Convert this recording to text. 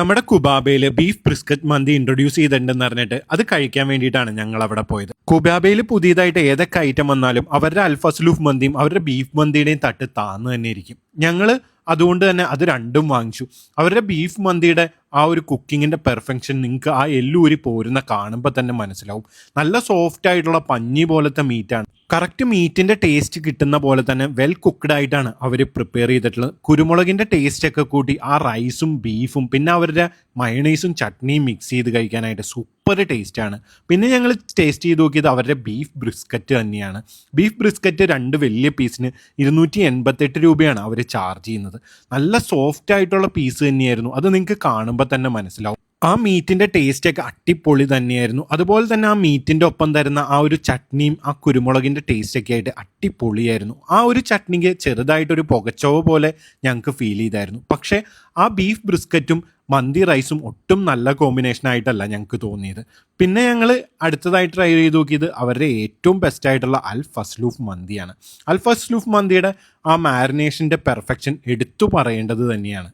നമ്മുടെ കുബാബയിൽ beef brisket മന്തി ഇൻട്രൊഡ്യൂസ് ചെയ്തിട്ടുണ്ടെന്ന് പറഞ്ഞിട്ട് അത് കഴിക്കാൻ വേണ്ടിയിട്ടാണ് ഞങ്ങൾ അവിടെ പോയത്. കുബാബയിൽ പുതിയതായിട്ട് ഏതൊക്കെ ഐറ്റം വന്നാലും അവരുടെ അൽഫസ്ലൂഫ് മന്തിയും അവരുടെ ബീഫ് മന്തിയുടെയും തട്ട് താന്ന് തന്നെ ഇരിക്കും. ഞങ്ങൾ അതുകൊണ്ട് തന്നെ അത് രണ്ടും വാങ്ങിച്ചു. അവരുടെ ബീഫ് മന്തിയുടെ ആ ഒരു കുക്കിങ്ങിന്റെ പെർഫെക്ഷൻ നിങ്ങൾക്ക് ആ എല്ലൂരി പോരുന്ന കാണുമ്പോൾ തന്നെ മനസ്സിലാവും. നല്ല സോഫ്റ്റ് ആയിട്ടുള്ള പഞ്ഞി പോലത്തെ മീറ്റാണ് കറക്റ്റ് മീറ്റിന്റെ ടേസ്റ്റ് കിട്ടുന്ന പോലെ തന്നെ വെൽ കുക്ക്ഡ് ആയിട്ടാണ് അവർ പ്രിപ്പയർ ചെയ്തിട്ടുള്ളത്. കുരുമുളകിന്റെ ടേസ്റ്റ് ഒക്കെ കൂട്ടി ആ റൈസും ബീഫും പിന്നെ അവരുടെ മയണൈസും ചട്നിയും മിക്സ് ചെയ്ത് കഴിക്കാനായിട്ട് സൂപ്പർ ടേസ്റ്റാണ്. പിന്നെ ഞങ്ങൾ ടേസ്റ്റ് ചെയ്ത് നോക്കിയത് അവരുടെ ബീഫ് ബ്രിസ്ക്കറ്റ് തന്നെയാണ്. ബീഫ് ബ്രിസ്ക്കറ്റ് രണ്ട് വലിയ പീസിന് ഇരുന്നൂറ്റി എൺപത്തെട്ട് രൂപയാണ് അവർ ചാർജ് ചെയ്യുന്നത്. നല്ല സോഫ്റ്റ് ആയിട്ടുള്ള പീസ് തന്നെയായിരുന്നു. അത് നിങ്ങൾക്ക് കാണുമ്പോൾ തന്നെ മനസ്സിലാവും. ആ മീറ്റിന്റെ ടേസ്റ്റൊക്കെ അട്ടിപ്പൊളി തന്നെയായിരുന്നു. അതുപോലെ തന്നെ ആ മീറ്റിന്റെ ഒപ്പം തരുന്ന ആ ഒരു ചട്നിയും ആ കുരുമുളകിന്റെ ടേസ്റ്റൊക്കെ ആയിട്ട് അട്ടിപ്പൊളിയായിരുന്നു ആ ഒരു ചട്നിക്ക് ചെറുതായിട്ടൊരു പുകച്ചോവ പോലെ ഞങ്ങൾക്ക് ഫീൽ ചെയ്തായിരുന്നു. പക്ഷേ ആ ബീഫ് ബ്രിസ്ക്കറ്റും മന്തി റൈസും ഒട്ടും നല്ല കോമ്പിനേഷൻ ആയിട്ടല്ല ഞങ്ങൾക്ക് തോന്നിയത്. പിന്നെ ഞങ്ങൾ അടുത്തതായി ട്രൈ ചെയ്ത് നോക്കിയത് അവരുടെ ഏറ്റവും ബെസ്റ്റ് ആയിട്ടുള്ള അൽ ഫസ്ലൂഫ് മന്തിയാണ്. അൽ ഫസ്ലൂഫ് മന്തിയുടെ ആ മാരിനേഷന്റെ പെർഫെക്ഷൻ എടുത്തു പറയേണ്ടത് തന്നെയാണ്.